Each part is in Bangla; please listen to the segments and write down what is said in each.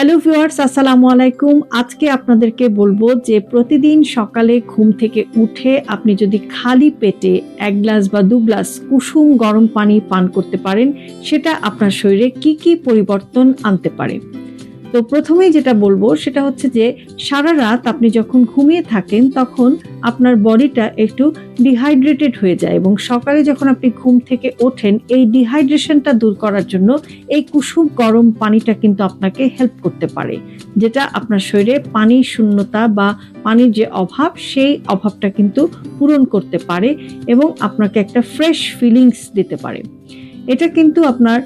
হ্যালো ভিউয়ার্স আসসালামু আলাইকুম। আজকে আপনাদেরকে বলব যে প্রতিদিন সকালে ঘুম থেকে উঠে আপনি যদি খালি পেটে এক গ্লাস বা দু গ্লাস কুসুম গরম পানি পান করতে পারেন, সেটা আপনার শরীরে কি কি পরিবর্তন আনতে পারে? তো প্রথমেই যেটা বলব সেটা হচ্ছে যে সারা রাত আপনি যখন ঘুমিয়ে থাকেন তখন আপনার বডিটা একটু ডিহাইড্রেটেড হয়ে যায় এবং সকালে যখন আপনি ঘুম থেকে ওঠেন, এই ডিহাইড্রেশনটা দূর করার জন্য এই কুসুম গরম পানিটা কিন্তু আপনাকে হেল্প করতে পারে, যেটা আপনার শরীরে পানির শূন্যতা বা পানির যে অভাব, সেই অভাবটা কিন্তু পূরণ করতে পারে এবং আপনাকে একটা ফ্রেশ ফিলিংস দিতে পারে। এটা কিন্তু আপনার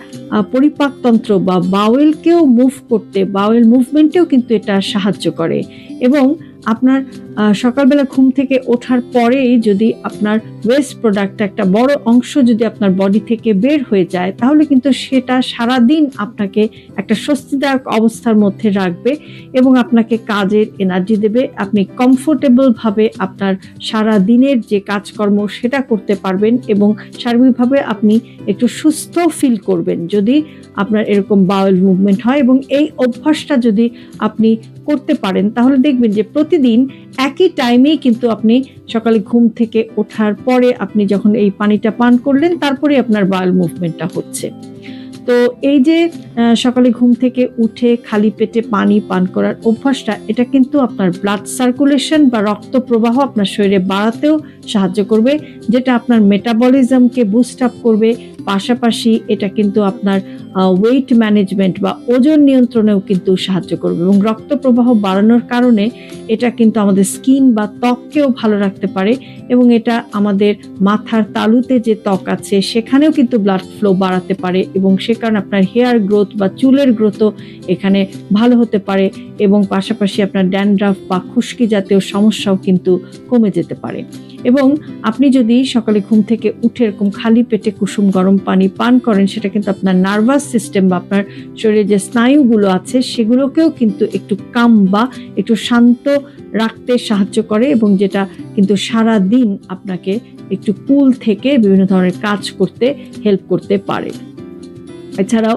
পরিপাকতন্ত্র বা বাওয়েলকেও মুভ করতে বাওয়েল মুভমেন্টেও কিন্তু এটা সাহায্য করে। এবং আপনার সকালবেলা ঘুম থেকে ওঠার পরেই যদি আপনার ওয়েস্ট প্রোডাক্ট একটা বড় অংশ যদি আপনার বডি থেকে বের হয়ে যায়, তাহলে কিন্তু সেটা সারা দিন আপনাকে একটা স্বস্তিদায়ক অবস্থার মধ্যে রাখবে এবং আপনাকে কাজের এনার্জি দেবে। আপনি কমফোর্টেবলভাবে আপনার সারা দিনের যে কাজকর্ম সেটা করতে পারবেন এবং সার্বিকভাবে আপনি একটু সুস্থ ফিল করবেন যদি আপনার এরকম বাউল মুভমেন্ট হয় এবং এই অভ্যাসটা যদি আপনি করতে পারেন, তাহলে দেখবেন যে প্রতিদিন একই টাইমেই কিন্তু আপনি সকালে ঘুম থেকে ওঠার পরে আপনি যখন এই পানিটা পান করলেন, তারপরে আপনার বাউল মুভমেন্টটা হচ্ছে। তো এই যে সকালে ঘুম থেকে উঠে খালি পেটে পানি পান করার অভ্যাসটা, এটা কিন্তু আপনার ব্লাড সার্কুলেশন বা রক্ত প্রবাহ আপনার শরীরে বাড়াতেও সাহায্য করবে, যেটা আপনার মেটাবলিজমকে বুস্ট আপ করবে পাশাপাশি এটা কিন্তু আপনার ওয়েট ম্যানেজমেন্ট বা ওজন নিয়ন্ত্রণেও কিন্তু সাহায্য করবে এবং রক্ত প্রবাহ বাড়ানোর কারণে এটা কিন্তু আমাদের স্কিন বা ত্বককেও ভালো রাখতে পারে এবং এটা আমাদের মাথার তালুতে যে ত্বক আছে সেখানেও কিন্তু ব্লাড ফ্লো বাড়াতে পারে এবং সে কারণে আপনার হেয়ার গ্রোথ বা চুলের গ্রোথও এখানে ভালো হতে পারে এবং পাশাপাশি আপনার ড্যান্ড্রাফ বা খুশকি জাতীয় সমস্যাও কিন্তু কমে যেতে পারে। এবং আপনি যদি সকালে ঘুম থেকে উঠে এরকম খালি পেটে কুসুম গরম পানি পান করেন, সেটা কিন্তু আপনার নার্ভাস সিস্টেম বা আপনার শরীরে যে স্নায়ুগুলো আছে, সেগুলোকেও কিন্তু একটু কাম বা একটু শান্ত রাখতে সাহায্য করে এবং যেটা কিন্তু সারা দিন আপনাকে একটু কুল থেকে বিভিন্ন ধরনের কাজ করতে হেল্প করতে পারে। এছাড়াও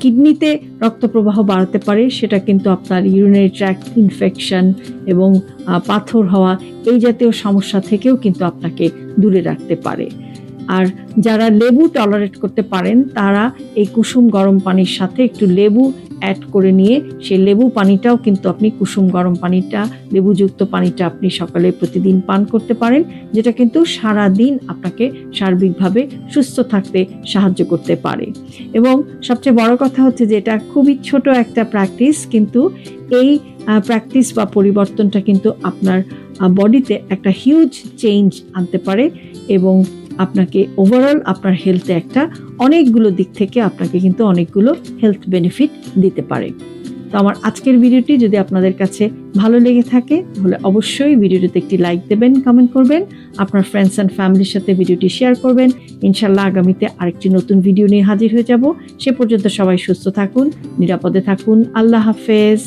কিডনিতে রক্ত প্রবাহ বাড়াতে পারে, সেটা কিন্তু আপনার ইউরিনারি ট্র্যাক ইনফেকশন এবং পাথর হওয়া এই জাতীয় সমস্যা থেকেও কিন্তু আপনাকে দূরে রাখতে পারে। আর যারা লেবু টলারেট করতে পারেন, তারা এই কুসুম গরম পানির সাথে একটু লেবু অ্যাড করে নিয়ে সেই লেবু পানিটাও কিন্তু আপনি কুসুম গরম পানিটা, লেবুযুক্ত পানিটা আপনি সকালে প্রতিদিন পান করতে পারেন, যেটা কিন্তু সারা দিন আপনাকে সার্বিকভাবে সুস্থ থাকতে সাহায্য করতে পারে। এবং সবচেয়ে বড় কথা হচ্ছে যে এটা খুবই ছোট একটা প্র্যাকটিস কিন্তু এই প্র্যাকটিস বা পরিবর্তনটা কিন্তু আপনার বডিতে একটা হিউজ চেঞ্জ আনতে পারে এবং আপনাকে ওভারঅল আপনার হেলথে একটা অনেকগুলো দিক থেকে আপনাকে কিন্তু অনেকগুলো হেলথ বেনিফিট দিতে পারে। তো আমার আজকের ভিডিওটি যদি আপনাদের কাছে ভালো লেগে থাকে, তাহলে অবশ্যই ভিডিওটিতে একটি লাইক দেবেন কমেন্ট করবেন, আপনার ফ্রেন্ডস অ্যান্ড ফ্যামিলির সাথে ভিডিওটি শেয়ার করবেন। ইনশাল্লাহ আগামীতে আরেকটি নতুন ভিডিও নিয়ে হাজির হয়ে যাব। সে পর্যন্ত সবাই সুস্থ থাকুন, নিরাপদে থাকুন। আল্লাহ হাফেজ।